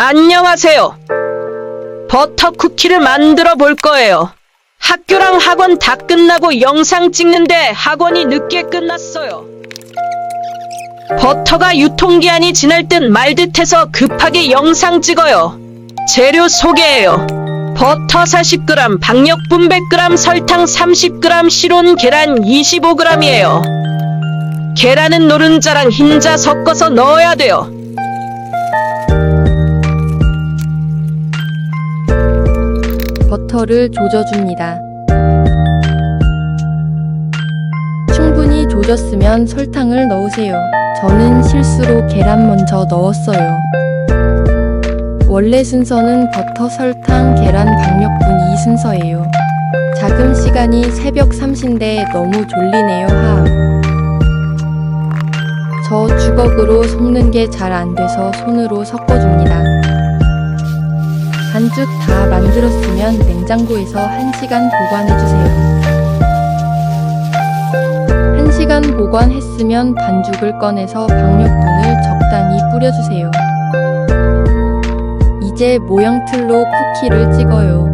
안녕하세요. 버터 쿠키를 만들어 볼 거예요. 학교랑 학원 다 끝나고 영상 찍는데 학원이 늦게 끝났어요. 버터가 유통기한이 지날 듯 말 듯해서 급하게 영상 찍어요. 재료 소개해요. 버터 40g, 박력분 100g, 설탕 30g, 시론 계란 25g이에요. 계란은 노른자랑 흰자 섞어서 넣어야 돼요. 버터를 조져줍니다. 충분히 조졌으면 설탕을 넣으세요. 저는 실수로 계란 먼저 넣었어요. 원래 순서는 버터, 설탕, 계란, 박력분 이 순서예요. 자금 시간이 새벽 3시인데 너무 졸리네요, 하. 저 주걱으로 섞는 게 잘 안 돼서 손으로 섞어줍니다. 반죽 다 만들었으면 냉장고에서 1시간 보관해주세요. 1시간 보관했으면 반죽을 꺼내서 박력분을 적당히 뿌려주세요. 이제 모형틀로 쿠키를 찍어요.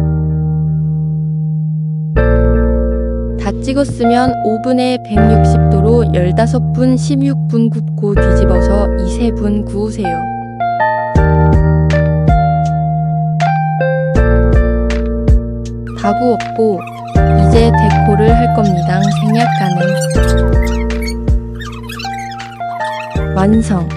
다 찍었으면 오븐에 160도로 15분, 16분 굽고 뒤집어서 2, 3분 구우세요. 다 구웠고 이제 데코를 할 겁니다. 생약 가능 완성